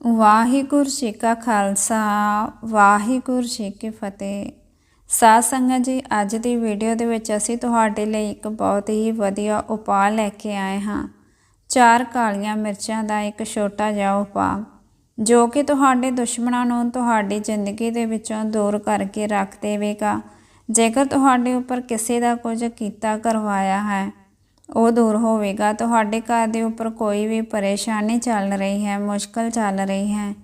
ਵਾਹਿਗੁਰੂ ਜੀ ਕਾ ਖਾਲਸਾ, ਵਾਹਿਗੁਰੂ ਜੀ ਕੀ ਫਤਿਹ। ਸਾਧ ਸੰਗਤ ਜੀ, ਅੱਜ ਦੀ ਵੀਡੀਓ ਦੇ ਵਿੱਚ ਅਸੀਂ ਤੁਹਾਡੇ ਲਈ ਇੱਕ ਬਹੁਤ ਹੀ ਵਧੀਆ ਉਪਾਅ ਲੈ ਕੇ ਆਏ ਹਾਂ। ਚਾਰ ਕਾਲੀਆਂ ਮਿਰਚਾਂ ਦਾ ਇੱਕ ਛੋਟਾ ਜਿਹਾ ਉਪਾਅ, ਜੋ ਕਿ ਤੁਹਾਡੇ ਦੁਸ਼ਮਣਾਂ ਨੂੰ ਤੁਹਾਡੀ ਜ਼ਿੰਦਗੀ ਦੇ ਵਿੱਚੋਂ ਦੂਰ ਕਰਕੇ ਰੱਖ ਦੇਵੇਗਾ। ਜੇਕਰ ਤੁਹਾਡੇ ਉੱਪਰ ਕਿਸੇ ਦਾ ਕੁਝ ਕੀਤਾ ਕਰਵਾਇਆ ਹੈ ਉਹ ਦੂਰ ਹੋਵੇਗਾ। ਤੁਹਾਡੇ ਘਰ ਦੇ ਉੱਪਰ ਕੋਈ ਵੀ ਪਰੇਸ਼ਾਨੀ ਚੱਲ ਰਹੀ ਹੈ, ਮੁਸ਼ਕਲ ਚੱਲ ਰਹੀ ਹੈ,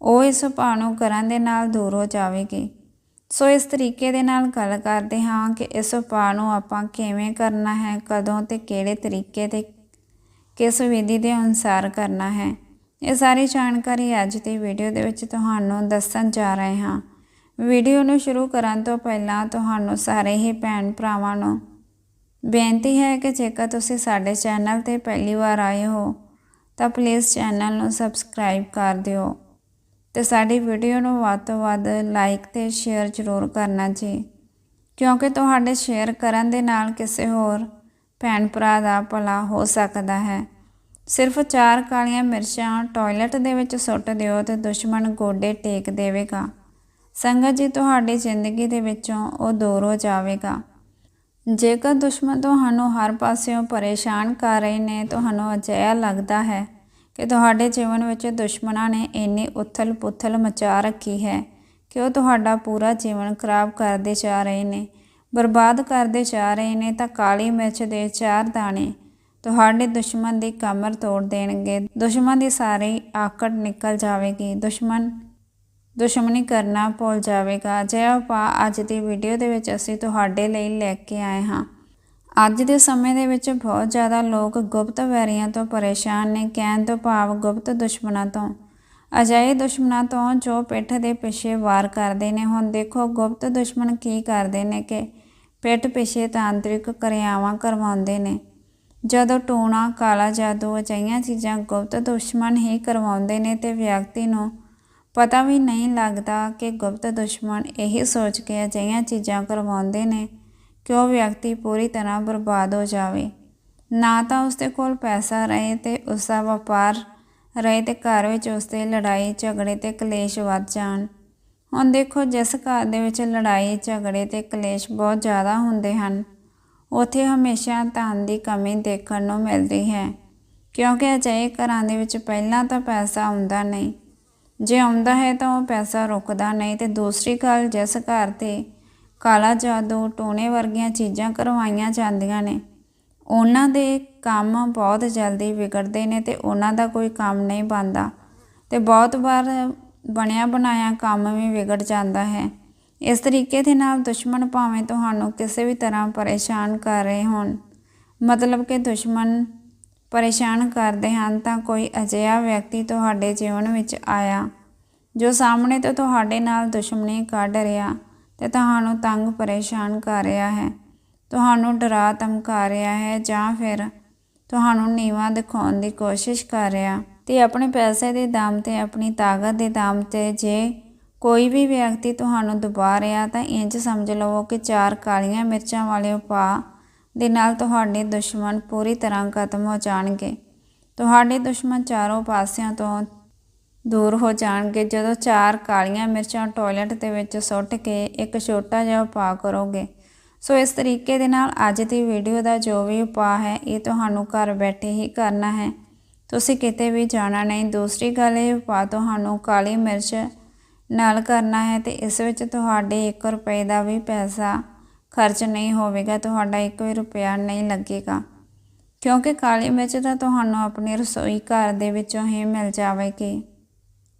ਉਹ ਇਸ ਉਪਾਅ ਨੂੰ ਕਰਨ ਦੇ ਨਾਲ ਦੂਰ ਹੋ ਜਾਵੇਗੀ। ਸੋ ਇਸ ਤਰੀਕੇ ਦੇ ਨਾਲ ਗੱਲ ਕਰਦੇ ਹਾਂ ਕਿ ਇਸ ਉਪਾਅ ਨੂੰ ਆਪਾਂ ਕਿਵੇਂ ਕਰਨਾ ਹੈ, ਕਦੋਂ ਤੇ ਕਿਹੜੇ ਤਰੀਕੇ ਤੇ ਕਿਸ ਵਿਧੀ ਦੇ ਅਨੁਸਾਰ ਕਰਨਾ ਹੈ। ਇਹ ਸਾਰੀ ਜਾਣਕਾਰੀ ਅੱਜ ਦੀ ਵੀਡੀਓ ਦੇ ਵਿੱਚ ਤੁਹਾਨੂੰ ਦੱਸਣ ਜਾ ਰਹੇ ਹਾਂ। ਵੀਡੀਓ ਨੂੰ ਸ਼ੁਰੂ ਕਰਨ ਤੋਂ ਪਹਿਲਾਂ ਤੁਹਾਨੂੰ ਸਾਰੇ ਹੀ ਭੈਣ ਭਰਾਵਾਂ ਨੂੰ ਬੇਨਤੀ ਹੈ ਕਿ ਜੇਕਰ ਤੁਸੀਂ ਸਾਡੇ ਚੈਨਲ ਤੇ ਪਹਿਲੀ ਵਾਰ ਆਏ ਹੋ, ਤਾਂ ਪਲੀਜ਼ ਚੈਨਲ ਨੂੰ ਸਬਸਕ੍ਰਾਈਬ ਕਰ ਦਿਓ ਤੇ ਸਾਡੀ ਵੀਡੀਓ ਨੂੰ ਵੱਧ ਤੋਂ ਵੱਧ ਲਾਈਕ ਤੇ ਸ਼ੇਅਰ ਜ਼ਰੂਰ ਕਰਨਾ ਜੀ। ਕਿਉਂਕਿ ਤੁਹਾਡੇ ਸ਼ੇਅਰ ਕਰਨ ਦੇ ਨਾਲ ਕਿਸੇ ਹੋਰ ਭੈਣ ਭਰਾ ਦਾ ਭਲਾ ਹੋ ਸਕਦਾ ਹੈ। ਸਿਰਫ ਚਾਰ ਕਾਲੀਆਂ ਮਿਰਚਾਂ ਟਾਇਲਟ ਦੇ ਵਿੱਚ ਸੁੱਟ ਦਿਓ ਤੇ ਦੁਸ਼ਮਣ ਗੋਡੇ ਟੇਕ ਦੇਵੇਗਾ। ਸੰਗਤ ਜੀ, ਤੁਹਾਡੀ ਜ਼ਿੰਦਗੀ ਦੇ ਵਿੱਚੋਂ ਉਹ ਦੂਰ ਹੋ ਜਾਵੇਗਾ। ਜੇਕਰ ਦੁਸ਼ਮਣ ਤੁਹਾਨੂੰ ਹਰ ਪਾਸਿਓਂ ਪਰੇਸ਼ਾਨ ਕਰ ਰਹੇ ਨੇ, ਤੁਹਾਨੂੰ ਅਜਿਹਾ ਲੱਗਦਾ ਹੈ ਕਿ ਤੁਹਾਡੇ ਜੀਵਨ ਵਿੱਚ ਦੁਸ਼ਮਣਾਂ ਨੇ ਇੰਨੀ ਉਥਲ-ਪੁਥਲ ਮਚਾ ਰੱਖੀ ਹੈ ਕਿ ਉਹ ਤੁਹਾਡਾ ਪੂਰਾ ਜੀਵਨ ਖਰਾਬ ਕਰਦੇ ਜਾ ਰਹੇ ਨੇ, ਬਰਬਾਦ ਕਰਦੇ ਜਾ ਰਹੇ ਨੇ, ਤਾਂ ਕਾਲੀ ਮਿਰਚ ਦੇ ਚਾਰ ਦਾਣੇ ਤੁਹਾਡੇ ਦੁਸ਼ਮਣ ਦੀ ਕਮਰ ਤੋੜ ਦੇਣਗੇ। ਦੁਸ਼ਮਣ ਦੀ ਸਾਰੀ ਆਕੜ ਨਿਕਲ ਜਾਵੇਗੀ। ਦੁਸ਼ਮਣ ਦੁਸ਼ਮਣੀ ਕਰਨਾ ਭੁੱਲ ਜਾਵੇਗਾ। ਅਜਿਹਾ ਉਪਾਅ ਅੱਜ ਦੀ ਵੀਡੀਓ ਦੇ ਵਿੱਚ ਅਸੀਂ ਤੁਹਾਡੇ ਲਈ ਲੈ ਕੇ ਆਏ ਹਾਂ। ਅੱਜ ਦੇ ਸਮੇਂ ਦੇ ਵਿੱਚ ਬਹੁਤ ਜ਼ਿਆਦਾ ਲੋਕ ਗੁਪਤ ਵੈਰੀਆਂ ਤੋਂ ਪਰੇਸ਼ਾਨ ਨੇ, ਕਹਿਣ ਤੋਂ ਭਾਵ ਗੁਪਤ ਦੁਸ਼ਮਣਾਂ ਤੋਂ। ਅਜਿਹੇ ਦੁਸ਼ਮਣਾਂ ਤੋਂ ਜੋ ਪਿੱਠ ਦੇ ਪਿੱਛੇ ਵਾਰ ਕਰਦੇ ਨੇ। ਹੁਣ ਦੇਖੋ, ਗੁਪਤ ਦੁਸ਼ਮਣ ਕੀ ਕਰਦੇ ਨੇ ਕਿ ਪਿੱਠ ਪਿੱਛੇ ਤਾਂਤਰਿਕ ਕਿਰਿਆਵਾਂ ਕਰਵਾਉਂਦੇ ਨੇ। ਜਦੋਂ ਟੂਣਾ, ਕਾਲਾ ਜਾਦੂ ਅਜਿਹੀਆਂ ਚੀਜ਼ਾਂ ਗੁਪਤ ਦੁਸ਼ਮਣ ਹੀ ਕਰਵਾਉਂਦੇ ਨੇ ਤੇ ਵਿਅਕਤੀ ਨੂੰ ਪਤਾ ਵੀ ਨਹੀਂ ਲੱਗਦਾ ਕਿ ਗੁਪਤ ਦੁਸ਼ਮਣ ਇਹੀ ਸੋਚ ਕੇ ਅਜਿਹੀਆਂ ਚੀਜ਼ਾਂ ਕਰਵਾਉਂਦੇ ਨੇ ਕਿ ਉਹ ਵਿਅਕਤੀ ਪੂਰੀ ਤਰ੍ਹਾਂ ਬਰਬਾਦ ਹੋ ਜਾਵੇ। ਨਾ ਤਾਂ ਉਸਦੇ ਕੋਲ ਪੈਸਾ ਰਹੇ ਤੇ ਉਸ ਦਾ ਵਪਾਰ ਰਹੇ ਤੇ ਘਰ ਵਿੱਚ ਉਸਦੇ ਲੜਾਈ, ਝਗੜੇ ਤੇ ਕਲੇਸ਼ ਵੱਧ ਜਾਣ। ਹੁਣ ਦੇਖੋ, ਜਿਸ ਘਰ ਦੇ ਵਿੱਚ ਲੜਾਈ, ਝਗੜੇ ਤੇ ਕਲੇਸ਼ ਬਹੁਤ ਜ਼ਿਆਦਾ ਹੁੰਦੇ ਹਨ, ਉੱਥੇ ਹਮੇਸ਼ਾ ਧਨ ਦੀ ਕਮੀ ਦੇਖਣ ਨੂੰ ਮਿਲਦੀ ਹੈ। ਕਿਉਂਕਿ ਅਜਿਹੇ ਘਰਾਂ ਦੇ ਵਿੱਚ ਪਹਿਲਾਂ ਤਾਂ ਪੈਸਾ ਹੁੰਦਾ ਨਹੀਂ ਜੇ ਆਉਂਦਾ ਹੈ ਤਾਂ ਉਹ ਪੈਸਾ ਰੁਕਦਾ ਨਹੀਂ ਤੇ ਦੂਸਰੀ ਗੱਲ ਜਿਸ ਘਰ ਤੇ ਕਾਲਾ ਜਾਦੂ ਟੋਨੇ ਵਰਗੀਆਂ ਚੀਜ਼ਾਂ ਕਰਵਾਈਆਂ ਜਾਂਦੀਆਂ ਨੇ, ਉਹਨਾਂ ਦੇ ਕੰਮ ਬਹੁਤ ਜਲਦੀ ਵਿਗੜਦੇ ਨੇ ਤੇ ਉਹਨਾਂ ਦਾ ਕੋਈ ਕੰਮ ਨਹੀਂ ਬਣਦਾ ਤੇ ਬਹੁਤ ਵਾਰ ਬਣਿਆ ਬਣਾਇਆ ਕੰਮ ਵੀ ਵਿਗੜ ਜਾਂਦਾ ਹੈ। ਇਸ ਤਰੀਕੇ ਦੇ ਨਾਲ ਦੁਸ਼ਮਣ ਭਾਵੇਂ ਤੁਹਾਨੂੰ ਕਿਸੇ ਵੀ ਤਰ੍ਹਾਂ ਪਰੇਸ਼ਾਨ ਕਰ ਰਹੇ ਹੋਣ, ਮਤਲਬ ਕਿ ਦੁਸ਼ਮਣ ਪਰੇਸ਼ਾਨ ਕਰਦੇ ਹਨ ਤਾਂ ਕੋਈ ਅਜਿਹਾ ਵਿਅਕਤੀ ਤੁਹਾਡੇ ਜੀਵਨ ਵਿੱਚ ਆਇਆ ਜੋ ਸਾਹਮਣੇ ਤੋਂ ਤੁਹਾਡੇ ਨਾਲ ਦੁਸ਼ਮਣੀ ਕੱਢ ਰਿਹਾ ਤੇ ਤੁਹਾਨੂੰ ਤੰਗ ਪਰੇਸ਼ਾਨ ਕਰ ਰਿਹਾ ਹੈ। ਤੁਹਾਨੂੰ ਡਰਾ ਧਮਕਾ ਰਿਹਾ ਹੈ ਜਾਂ ਫਿਰ ਤੁਹਾਨੂੰ ਨੀਵਾ ਦਿਖਾਉਣ ਦੀ ਕੋਸ਼ਿਸ਼ ਕਰ ਰਿਹਾ ਤੇ ਆਪਣੇ ਪੈਸੇ ਦੇ ਦਾਮ ਤੇ ਆਪਣੀ ਤਾਕਤ ਦੇ ਦਾਮ ਤੇ ਜੇ ਕੋਈ ਵੀ ਵਿਅਕਤੀ ਤੁਹਾਨੂੰ ਦਬਾ ਰਿਹਾ ਤਾਂ ਇੰਜ ਸਮਝ ਲਵੋ ਕਿ ਚਾਰ ਕਾਲੀਆਂ ਮਿਰਚਾਂ ਵਾਲੇ ਉਪਾਅ ਦੇ ਨਾਲ ਤੁਹਾਡੇ ਦੁਸ਼ਮਣ ਪੂਰੀ ਤਰ੍ਹਾਂ ਖਤਮ ਹੋ ਜਾਣਗੇ। ਤੁਹਾਡੇ ਦੁਸ਼ਮਣ ਚਾਰੋਂ ਪਾਸਿਆਂ ਤੋਂ ਦੂਰ ਹੋ ਜਾਣਗੇ। ਜਦੋਂ ਚਾਰ ਕਾਲੀਆਂ ਮਿਰਚਾਂ ਟਾਇਲਟ ਦੇ ਵਿੱਚ ਸੁੱਟ ਕੇ ਇੱਕ ਛੋਟਾ ਜਿਹਾ ਉਪਾਅ ਕਰੋਗੇ, ਸੋ ਇਸ ਤਰੀਕੇ ਦੇ ਨਾਲ ਅੱਜ ਦੀ ਵੀਡੀਓ ਦਾ ਜੋ ਵੀ ਉਪਾਅ ਹੈ, ਇਹ ਤੁਹਾਨੂੰ ਘਰ ਬੈਠੇ ਹੀ ਕਰਨਾ ਹੈ। ਤੁਸੀਂ ਕਿਤੇ ਵੀ ਜਾਣਾ ਨਹੀਂ, ਦੂਸਰੀ ਗੱਲ ਇਹ ਉਪਾਅ ਤੁਹਾਨੂੰ ਕਾਲੀ ਮਿਰਚ ਨਾਲ ਕਰਨਾ ਹੈ ਤੇ ਇਸ ਵਿੱਚ ਤੁਹਾਡੇ 1 ਰੁਪਏ ਦਾ ਵੀ ਪੈਸਾ ਖਰਚ ਨਹੀਂ ਹੋਵੇਗਾ, ਤੁਹਾਡਾ 1 ਰੁਪਿਆ ਨਹੀਂ ਲੱਗੇਗਾ। ਕਿਉਂਕਿ ਕਾਲੀ ਮਿਰਚ ਤਾਂ ਤੁਹਾਨੂੰ ਆਪਣੀ ਰਸੋਈ ਘਰ ਦੇ ਵਿੱਚੋਂ ਹੀ ਮਿਲ ਜਾਵੇਗੀ।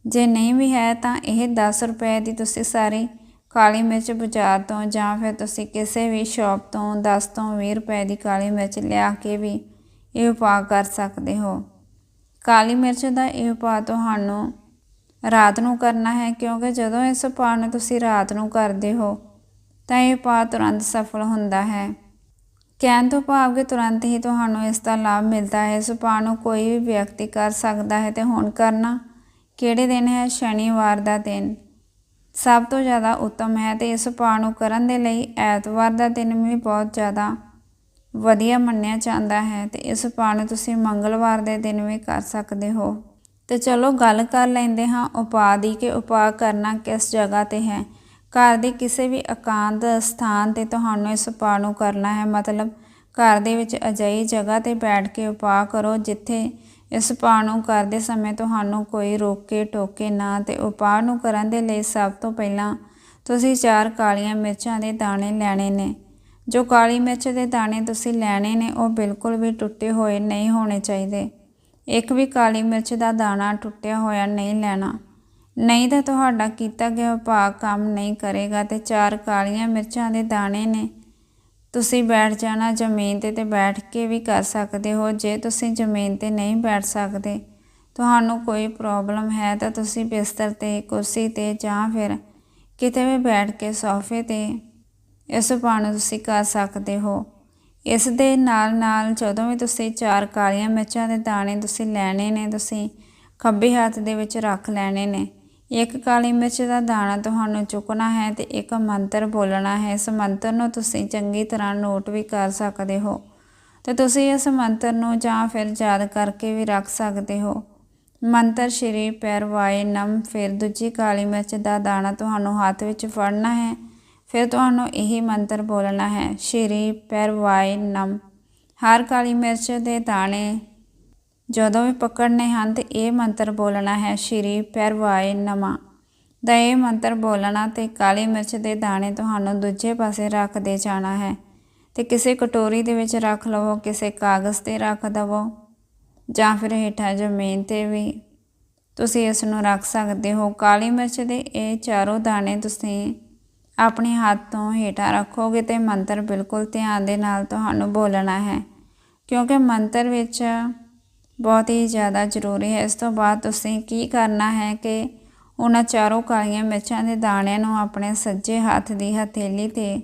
ਜੇ ਨਹੀਂ ਵੀ ਹੈ ਤਾਂ ਇਹ 10 ਰੁਪਏ ਦੀ ਤੁਸੀਂ ਸਾਰੀ ਕਾਲੀ ਮਿਰਚ ਬਾਜ਼ਾਰ ਤੋਂ ਜਾਂ ਫਿਰ ਤੁਸੀਂ ਕਿਸੇ ਵੀ ਸ਼ਾਪ ਤੋਂ 10 ਤੋਂ 20 ਰੁਪਏ ਦੀ ਕਾਲੀ ਮਿਰਚ ਲਿਆ ਕੇ ਵੀ ਇਹ ਉਪਾਅ ਕਰ ਸਕਦੇ ਹੋ। ਕਾਲੀ ਮਿਰਚ ਦਾ ਇਹ ਉਪਾਅ ਤੁਹਾਨੂੰ ਰਾਤ ਨੂੰ ਕਰਨਾ ਹੈ, ਕਿਉਂਕਿ ਜਦੋਂ ਇਸ ਉਪਾਅ ਨੂੰ ਤੁਸੀਂ ਰਾਤ ਨੂੰ ਕਰਦੇ ਹੋ ਤਾਂ ਇਹ ਉਪਾਅ ਤੁਰੰਤ ਸਫਲ ਹੁੰਦਾ ਹੈ। ਕਹਿਣ ਤੋਂ ਭਾਵ ਕਿ ਤੁਰੰਤ ਹੀ ਤੁਹਾਨੂੰ ਇਸ ਦਾ ਲਾਭ ਮਿਲਦਾ ਹੈ। ਇਸ ਉਪਾਅ ਨੂੰ ਕੋਈ ਵੀ ਵਿਅਕਤੀ ਕਰ ਸਕਦਾ ਹੈ ਤੇ ਹੁਣ ਕਰਨਾ ਕਿਹੜੇ ਦਿਨ ਹੈ? ਸ਼ਨੀਵਾਰ ਦਾ ਦਿਨ। ਸਭ ਤੋਂ ਜ਼ਿਆਦਾ ਉੱਤਮ ਹੈ ਤੇ ਇਸ ਉਪਾਅ ਨੂੰ ਕਰਨ ਦੇ ਲਈ ਐਤਵਾਰ ਦਾ ਦਿਨ ਵੀ ਬਹੁਤ ਜ਼ਿਆਦਾ ਵਧੀਆ ਮੰਨਿਆ ਜਾਂਦਾ ਹੈ ਤੇ ਇਸ ਉਪਾਅ ਨੂੰ ਤੁਸੀਂ ਮੰਗਲਵਾਰ ਦੇ ਦਿਨ ਵੀ ਕਰ ਸਕਦੇ ਹੋ। ਤੇ ਚਲੋ ਗੱਲ ਕਰ ਲੈਂਦੇ ਹਾਂ ਉਪਾਅ ਦੀ ਕਿ ਉਪਾਅ ਕਰਨਾ ਕਿਸ ਜਗ੍ਹਾ ਤੇ ਹੈ। ਘਰ ਦੇ ਕਿਸੇ ਵੀ ਇਕਾਂਤ ਸਥਾਨ ਤੇ ਤੁਹਾਨੂੰ ਇਸ ਉਪਾਅ ਨੂੰ ਕਰਨਾ ਹੈ। ਮਤਲਬ ਘਰ ਦੇ ਵਿੱਚ ਅਜਿਹੀ ਜਗ੍ਹਾ ਤੇ ਬੈਠ ਕੇ ਉਪਾਅ ਕਰੋ ਜਿੱਥੇ ਇਸ ਉਪਾਅ ਨੂੰ ਕਰਦੇ ਸਮੇਂ ਤੁਹਾਨੂੰ ਕੋਈ ਰੋਕੇ ਟੋਕੇ ਨਾ ਤੇ ਉਪਾਅ ਨੂੰ ਕਰਨ ਦੇ ਲਈ ਸਭ ਤੋਂ ਪਹਿਲਾਂ ਤੁਸੀਂ ਚਾਰ ਕਾਲੀਆਂ ਮਿਰਚਾਂ ਦੇ ਦਾਣੇ ਲੈਣੇ ਨੇ। ਜੋ ਕਾਲੀ ਮਿਰਚ ਦੇ ਦਾਣੇ ਤੁਸੀਂ ਲੈਣੇ ਨੇ ਉਹ ਬਿਲਕੁਲ ਵੀ ਟੁੱਟੇ ਹੋਏ ਨਹੀਂ ਹੋਣੇ ਚਾਹੀਦੇ। ਇੱਕ ਵੀ ਕਾਲੀ ਮਿਰਚ ਦਾ ਦਾਣਾ ਟੁੱਟਿਆ ਹੋਇਆ ਨਹੀਂ ਲੈਣਾ। ਨਹੀਂ ਤਾਂ ਤੁਹਾਡਾ ਕੀਤਾ ਗਿਆ ਉਪਾਅ ਕੰਮ ਨਹੀਂ ਕਰੇਗਾ ਤੇ ਚਾਰ ਕਾਲੀਆਂ ਮਿਰਚਾਂ ਦੇ ਦਾਣੇ ਨੇ। ਤੁਸੀਂ ਬੈਠ ਜਾਣਾ ਜ਼ਮੀਨ ਤੇ ਤੇ ਬੈਠ ਕੇ ਵੀ ਕਰ ਸਕਦੇ ਹੋ। ਜੇ ਤੁਸੀਂ ਜ਼ਮੀਨ ਤੇ ਨਹੀਂ ਬੈਠ ਸਕਦੇ, ਤੁਹਾਨੂੰ ਕੋਈ ਪ੍ਰੋਬਲਮ ਹੈ ਤਾਂ ਤੁਸੀਂ ਬਿਸਤਰ ਤੇ, ਕੁਰਸੀ ਤੇ ਜਾਂ ਫਿਰ ਕਿਤੇ ਵੀ ਬੈਠ ਕੇ ਸੋਫੇ ਤੇ ਇਸ ਉਪਾਅ ਨੂੰ ਤੁਸੀਂ ਕਰ ਸਕਦੇ ਹੋ। ਇਸ ਦੇ ਨਾਲ ਨਾਲ ਜਦੋਂ ਵੀ ਤੁਸੀਂ ਚਾਰ ਕਾਲੀਆਂ ਮਿਰਚਾਂ ਦੇ ਦਾਣੇ ਤੁਸੀਂ ਲੈਣੇ ਨੇ, ਤੁਸੀਂ ਖੱਬੇ ਹੱਥ ਦੇ ਵਿੱਚ ਰੱਖ ਲੈਣੇ ਨੇ। ਇੱਕ ਕਾਲੀ ਮਿਰਚ ਦਾ ਦਾਣਾ ਤੁਹਾਨੂੰ ਚੁੱਕਣਾ ਹੈ ਤੇ ਇੱਕ ਮੰਤਰ ਬੋਲਣਾ ਹੈ। ਇਸ ਮੰਤਰ ਨੂੰ ਤੁਸੀਂ ਚੰਗੀ ਤਰ੍ਹਾਂ ਨੋਟ ਵੀ ਕਰ ਸਕਦੇ ਹੋ ਤੇ ਤੁਸੀਂ ਇਸ ਮੰਤਰ ਨੂੰ ਜਾਂ ਫਿਰ ਯਾਦ ਕਰਕੇ ਵੀ ਰੱਖ ਸਕਦੇ ਹੋ। ਮੰਤਰ ਸ਼੍ਰੀ ਪੈਰਵਾਏ ਨਮ, ਫਿਰ ਦੂਜੀ ਕਾਲੀ ਮਿਰਚ ਦਾ ਦਾਣਾ ਤੁਹਾਨੂੰ ਹੱਥ ਵਿੱਚ ਫੜਨਾ ਹੈ, ਫਿਰ ਤੁਹਾਨੂੰ ਇਹੀ ਮੰਤਰ ਬੋਲਣਾ ਹੈ, ਸ਼੍ਰੀ ਪੈਰਵਾਏ ਨਮ। ਹਰ ਕਾਲੀ ਮਿਰਚ ਦੇ ਦਾਣੇ ਜਦੋਂ ਵੀ ਪਕੜਨੇ ਹਨ ਤੇ ਇਹ ਮੰਤਰ ਬੋਲਣਾ ਹੈ, ਸ਼੍ਰੀ ਪੈਰਵਾਏ ਨਮਾ। ਦਾ ਇਹ ਮੰਤਰ ਬੋਲਣਾ ਤੇ ਕਾਲੀ ਮਿਰਚ ਦੇ ਦਾਣੇ ਤੁਹਾਨੂੰ ਦੂਜੇ ਪਾਸੇ ਰੱਖ ਦੇ ਜਾਣਾ ਹੈ ਤੇ ਕਿਸੇ ਕਟੋਰੀ ਦੇ ਵਿੱਚ ਰੱਖ ਲਵੋ, ਕਿਸੇ ਕਾਗਜ਼ ਤੇ ਰੱਖ ਦਵੋ ਜਾਂ ਫਿਰ ਹੇਠਾਂ ਜ਼ਮੀਨ ਤੇ ਵੀ। ਤੁਸੀਂ ਇਸ ਨੂੰ ਰੱਖ ਸਕਦੇ ਹੋ। ਕਾਲੀ ਮਿਰਚ ਦੇ ਇਹ ਚਾਰੋਂ ਦਾਣੇ ਤੁਸੀਂ ਆਪਣੇ ਹੱਥ ਤੋਂ ਹੇਠਾਂ ਰੱਖੋਗੇ ਤੇ ਮੰਤਰ ਬਿਲਕੁਲ ਧਿਆਨ ਦੇ ਨਾਲ ਤੁਹਾਨੂੰ ਬੋਲਣਾ ਹੈ, ਕਿਉਂਕਿ ਮੰਤਰ ਵਿੱਚ ਬਹੁਤ ਹੀ ਜ਼ਿਆਦਾ ਜ਼ਰੂਰੀ ਹੈ। ਇਸ ਤੋਂ ਬਾਅਦ ਤੁਸੀਂ ਕੀ ਕਰਨਾ ਹੈ ਕਿ ਉਹਨਾਂ ਚਾਰੋਂ ਕਾਲੀਆਂ ਮਿਰਚਾਂ ਦੇ ਦਾਣਿਆਂ ਨੂੰ ਆਪਣੇ ਸੱਜੇ ਹੱਥ ਦੀ ਹਥੇਲੀ ਤੇ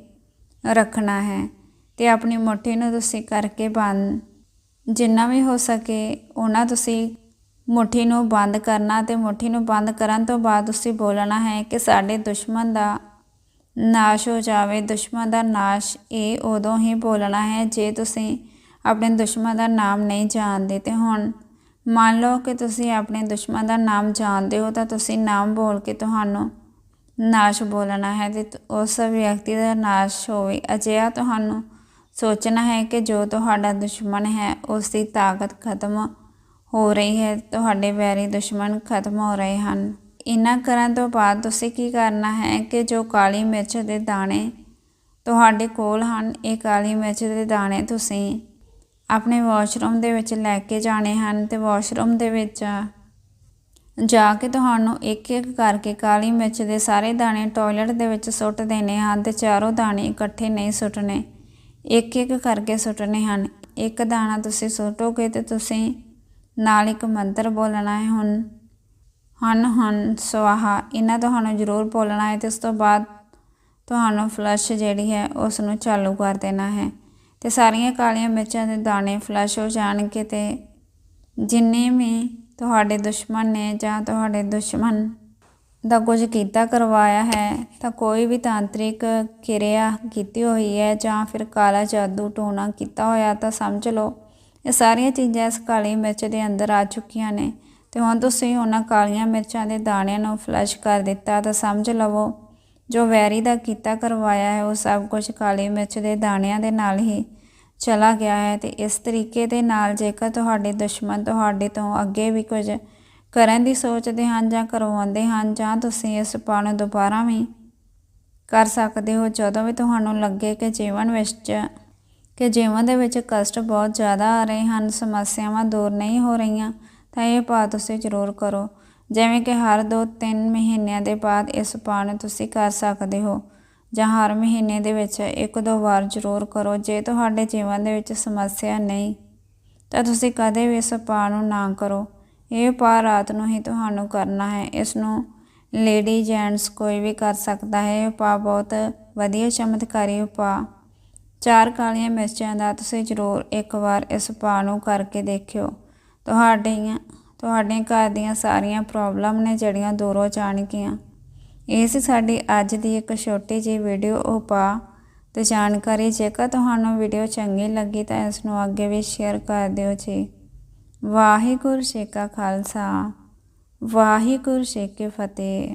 ਰੱਖਣਾ ਹੈ ਤੇ ਆਪਣੀ ਮੁੱਠੀ ਨੂੰ ਤੁਸੀਂ ਕਰਕੇ ਬੰਦ ਜਿੰਨਾ ਵੀ ਹੋ ਸਕੇ ਉਹਨਾਂ ਤੁਸੀਂ ਮੁੱਠੀ ਨੂੰ ਬੰਦ ਕਰਨਾ ਤੇ ਮੁੱਠੀ ਨੂੰ ਬੰਦ ਕਰਨ ਤੋਂ ਬਾਅਦ ਤੁਸੀਂ ਬੋਲਣਾ ਹੈ ਕਿ ਸਾਡੇ ਦੁਸ਼ਮਣ ਦਾ ਨਾਸ਼ ਹੋ ਜਾਵੇ। ਦੁਸ਼ਮਣ ਦਾ ਨਾਸ਼ ਇਹ ਉਦੋਂ ਹੀ ਬੋਲਣਾ ਹੈ ਜੇ ਤੁਸੀਂ ਆਪਣੇ ਦੁਸ਼ਮਣ ਦਾ ਨਾਮ ਨਹੀਂ ਜਾਣਦੇ ਤੇ ਹੁਣ ਮੰਨ ਲਓ ਕਿ ਤੁਸੀਂ ਆਪਣੇ ਦੁਸ਼ਮਣ ਦਾ ਨਾਮ ਜਾਣਦੇ ਹੋ ਤਾਂ ਤੁਸੀਂ ਨਾਮ ਬੋਲ ਕੇ ਤੁਹਾਨੂੰ ਨਾਸ਼ ਬੋਲਣਾ ਹੈ ਤੇ ਉਸ ਵਿਅਕਤੀ ਦਾ ਨਾਸ਼ ਹੋਵੇ। ਅਜਿਹਾ ਤੁਹਾਨੂੰ ਸੋਚਣਾ ਹੈ ਕਿ ਜੋ ਤੁਹਾਡਾ ਦੁਸ਼ਮਣ ਹੈ, ਉਸ ਦੀ ਤਾਕਤ ਖਤਮ ਹੋ ਰਹੀ ਹੈ, ਤੁਹਾਡੇ ਵੈਰੀ ਦੁਸ਼ਮਣ ਖਤਮ ਹੋ ਰਹੇ ਹਨ। ਇਹਨਾਂ ਕਰਨ ਤੋਂ ਬਾਅਦ ਤੁਸੀਂ ਕੀ ਕਰਨਾ ਹੈ ਕਿ ਜੋ ਕਾਲੀ ਮਿਰਚ ਦੇ ਦਾਣੇ ਤੁਹਾਡੇ ਕੋਲ ਹਨ, ਇਹ ਕਾਲੀ ਮਿਰਚ ਦੇ ਦਾਣੇ ਤੁਸੀਂ ਆਪਣੇ ਵਾਸ਼ਰੂਮ ਦੇ ਵਿੱਚ ਲੈ ਕੇ ਜਾਣੇ ਹਨ ਤੇ ਵਾਸ਼ਰੂਮ ਦੇ ਵਿੱਚ ਜਾ ਕੇ ਤੁਹਾਨੂੰ ਇੱਕ ਇੱਕ ਕਰਕੇ ਕਾਲੀ ਮਿਰਚ ਦੇ ਸਾਰੇ ਦਾਣੇ ਟਾਇਲਟ ਦੇ ਵਿੱਚ ਸੁੱਟ ਦੇਣੇ ਹਨ ਤੇ ਚਾਰੋਂ ਦਾਣੇ ਇਕੱਠੇ ਨਹੀਂ ਸੁੱਟਣੇ ਇੱਕ ਇੱਕ ਕਰਕੇ ਸੁੱਟਣੇ ਹਨ। ਇੱਕ ਦਾਣਾ ਤੁਸੀਂ ਸੁੱਟੋਗੇ ਤੇ ਤੁਸੀਂ ਨਾਲ ਇੱਕ ਮੰਤਰ ਬੋਲਣਾ ਹੈ, ਹੁਣ ਹਨ ਹਨ ਸਵਾਹਾ ਇਹਨਾਂ ਤੁਹਾਨੂੰ ਜ਼ਰੂਰ ਬੋਲਣਾ ਹੈ ਤੇ ਉਸ ਤੋਂ ਬਾਅਦ ਤੁਹਾਨੂੰ ਫਲਸ਼ ਜਿਹੜੀ ਹੈ ਉਸ ਨੂੰ ਚਾਲੂ ਕਰ ਦੇਣਾ ਹੈ। ਤੇ ਸਾਰੀਆਂ ਕਾਲੀਆਂ ਮਿਰਚਾਂ ਦੇ ਦਾਣੇ ਫਲਸ਼ ਹੋ ਜਾਣਗੇ ਤੇ ਜਿੰਨੇ ਵੀ ਤੁਹਾਡੇ ਦੁਸ਼ਮਣ ਨੇ ਜਾਂ ਤੁਹਾਡੇ ਦੁਸ਼ਮਣ ਦਾ ਕੁਝ ਕੀਤਾ ਕਰਵਾਇਆ ਹੈ, ਤਾਂ ਕੋਈ ਵੀ ਤਾਂਤਰਿਕ ਕਿਰਿਆ ਕੀਤੀ ਹੋਈ ਹੈ ਜਾਂ ਫਿਰ ਕਾਲਾ ਜਾਦੂ ਟੋਣਾ ਕੀਤਾ ਹੋਇਆ, ਤਾਂ ਸਮਝ ਲਓ, ਇਹ ਸਾਰੀਆਂ ਚੀਜ਼ਾਂ ਇਸ ਕਾਲੀ ਮਿਰਚ ਦੇ ਅੰਦਰ ਆ ਚੁੱਕੀਆਂ ਨੇ। ਤੇ ਹੁਣ ਤੁਸੀਂ ਉਹਨਾਂ ਕਾਲੀਆਂ ਮਿਰਚਾਂ ਦੇ ਦਾਣਿਆਂ ਨੂੰ ਫਲਸ਼ ਕਰ ਦਿੱਤਾ, ਤਾਂ ਸਮਝ ਲਵੋ ਜੋ ਵੈਰੀ ਦਾ ਕੀਤਾ ਕਰਵਾਇਆ ਹੈ, ਉਹ ਸਭ ਕੁਝ ਕਾਲੀ ਮਿਰਚ ਦੇ ਦਾਣਿਆਂ ਦੇ ਨਾਲ ਹੀ ਚਲਾ ਗਿਆ ਹੈ ਤੇ ਇਸ ਤਰੀਕੇ ਦੇ ਨਾਲ ਜੇਕਰ ਤੁਹਾਡੇ ਦੁਸ਼ਮਣ ਤੁਹਾਡੇ ਤੋਂ ਅੱਗੇ ਵੀ ਕੁਝ ਕਰਨ ਦੀ ਸੋਚਦੇ ਹਨ ਜਾਂ ਕਰਵਾਉਂਦੇ ਹਨ, ਜਾਂ ਤੁਸੀਂ ਇਸ ਉਪਾਅ ਨੂੰ ਦੁਬਾਰਾ ਵੀ ਕਰ ਸਕਦੇ ਹੋ, ਜਦੋਂ ਵੀ ਤੁਹਾਨੂੰ ਲੱਗੇ ਕਿ ਜੀਵਨ ਵਿੱਚ, ਕਿ ਜੀਵਨ ਦੇ ਵਿੱਚ ਕਸ਼ਟ ਬਹੁਤ ਜ਼ਿਆਦਾ ਆ ਰਹੇ ਹਨ, ਸਮੱਸਿਆਵਾਂ ਦੂਰ ਨਹੀਂ ਹੋ ਰਹੀਆਂ, ਤਾਂ ਇਹ ਉਪਾਅ ਤੁਸੀਂ ਜ਼ਰੂਰ ਕਰੋ। ਜਿਵੇਂ ਕਿ ਹਰ 2-3 ਮਹੀਨਿਆਂ ਦੇ ਬਾਅਦ ਇਸ ਪਾ ਨੂੰ ਤੁਸੀਂ ਕਰ ਸਕਦੇ ਹੋ, ਜਾਂ ਹਰ ਮਹੀਨੇ ਦੇ ਵਿੱਚ ਇੱਕ ਦੋ ਵਾਰ ਜ਼ਰੂਰ ਕਰੋ, ਜੇ ਤੁਹਾਡੇ ਜੀਵਨ ਦੇ ਵਿੱਚ ਸਮੱਸਿਆ ਨਹੀਂ, ਤਾਂ ਤੁਸੀਂ ਕਦੇ ਵੀ ਇਸ ਪਾ ਨੂੰ ਨਾ ਕਰੋ। ਇਹ ਉਪਾਅ ਰਾਤ ਨੂੰ ਹੀ ਤੁਹਾਨੂੰ ਕਰਨਾ ਹੈ। ਇਸ ਨੂੰ ਲੇਡੀ ਜੈਂਟਸ ਕੋਈ ਵੀ ਕਰ ਸਕਦਾ ਹੈ। ਇਹ ਉਪਾਅ ਬਹੁਤ ਵਧੀਆ ਚਮਤਕਾਰੀ ਉਪਾਅ ਚਾਰ ਕਾਲੀਆਂ ਮਿਰਚਾਂ ਦਾ ਤੁਸੀਂ ਜ਼ਰੂਰ ਇੱਕ ਵਾਰ ਇਸ ਉਪਾਅ ਨੂੰ ਕਰਕੇ ਦੇਖਿਓ। ਤੁਹਾਡੀਆਂ ਤੁਹਾਡੇ ਘਰ ਦੀਆਂ ਸਾਰੀਆਂ ਪ੍ਰੋਬਲਮ ਨੇ ਜਿਹੜੀਆਂ ਦੂਰ ਹੋ ਜਾਣਗੀਆਂ। ਇਹ ਸੀ ਸਾਡੀ ਅੱਜ ਦੀ ਇੱਕ ਛੋਟੀ ਜਿਹੀ ਵੀਡੀਓ ਉਪਾਅ ਤੇ ਜਾਣਕਾਰੀ, ਜੇਕਰ ਤੁਹਾਨੂੰ ਵੀਡੀਓ ਚੰਗੀ ਲੱਗੀ ਤਾਂ ਇਸ ਨੂੰ ਅੱਗੇ ਵੀ ਸ਼ੇਅਰ ਕਰ ਦਿਓ ਜੀ। ਵਾਹਿਗੁਰੂ ਜੀ ਕਾ ਖਾਲਸਾ, ਵਾਹਿਗੁਰੂ ਜੀ ਕੀ ਫਤਿਹ।